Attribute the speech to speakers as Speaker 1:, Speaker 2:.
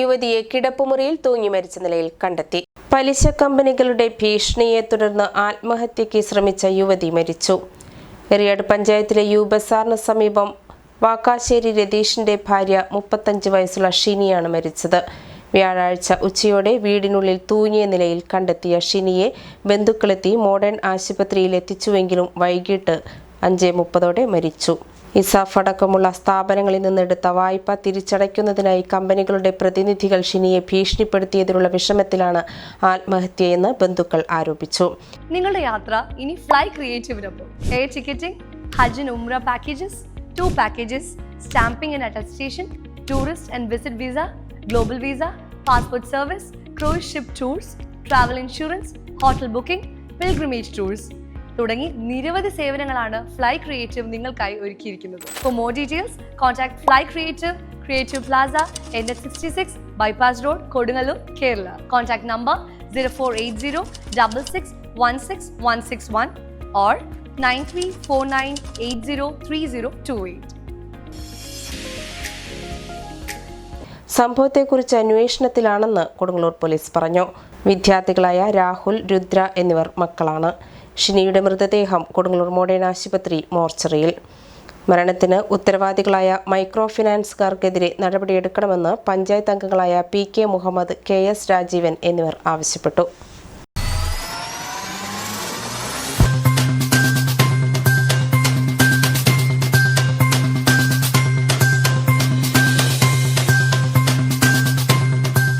Speaker 1: യുവതിയെ കിടപ്പുമുറിയിൽ തൂങ്ങി മരിച്ച നിലയിൽ കണ്ടെത്തി. പലിശ കമ്പനികളുടെ ഭീഷണിയെ തുടർന്ന് ആത്മഹത്യയ്ക്ക് ശ്രമിച്ച യുവതി മരിച്ചു. എറിയാട് പഞ്ചായത്തിലെ യു ബസാറിന് സമീപം വാക്കാശ്ശേരി രതീഷിന്റെ ഭാര്യ മുപ്പത്തഞ്ച് വയസ്സുള്ള ഷിനിയാണ് മരിച്ചത്. വ്യാഴാഴ്ച ഉച്ചയോടെ വീടിനുള്ളിൽ തൂങ്ങിയ നിലയിൽ കണ്ടെത്തിയ ഷിനിയെ ബന്ധുക്കളെത്തി മോഡേൺ ആശുപത്രിയിൽ എത്തിച്ചുവെങ്കിലും വൈകിട്ട് അഞ്ച് മുപ്പതോടെ മരിച്ചു. ഇസാഫ് അടക്കമുള്ള സ്ഥാപനങ്ങളിൽ നിന്നെടുത്ത വായ്പ തിരിച്ചടയ്ക്കുന്നതിനായി കമ്പനികളുടെ പ്രതിനിധികൾ ഷിനിയെ ഭീഷണിപ്പെടുത്തിയതിലുള്ള വിഷമത്തിലാണ് ആത്മഹത്യയെന്ന് ബന്ധുക്കൾ ആരോപിച്ചു.
Speaker 2: നിങ്ങളുടെ യാത്ര ഇനി ഫ്ലൈ ക്രിയേറ്റീവിനൊപ്പം എയർ ടിക്കറ്റിംഗ് ഹജ്ജ് ഉംറ packages to packages stamping and attestation tourist and visit visa global visa passport service cruise ship tours travel insurance hotel booking pilgrimage tours തുടങ്ങി നിരവധി സേവനങ്ങളാണ് ഫ്ലൈ ക്രിയേറ്റീവ് നിങ്ങൾക്കായി ഒരുക്കിയിരിക്കുന്നത്. For more details contact fly creative creative plaza N H sixty six bypass road Kodungallur Kerala contact number zero four eight zero double six one six one six one or nine three four nine eight zero three zero two eight
Speaker 1: സംഭവത്തെക്കുറിച്ച് അന്വേഷണത്തിലാണെന്ന് Kodungallur police പറഞ്ഞു. വിദ്യാർത്ഥികളായ രാഹുൽ രുദ്ര എന്നിവർ മക്കളാണ്. ഷിനിയുടെ മൃതദേഹം Kodungallur modern ആശുപത്രി മോർച്ചറിയിൽ. മരണത്തിന് ഉത്തരവാദികളായ micro ഫിനാൻസുകാർക്കെതിരെ നടപടിയെടുക്കണമെന്ന് പഞ്ചായത്ത് അംഗങ്ങളായ P K Muhammad K S Rajeevan എന്നിവർ ആവശ്യപ്പെട്ടു.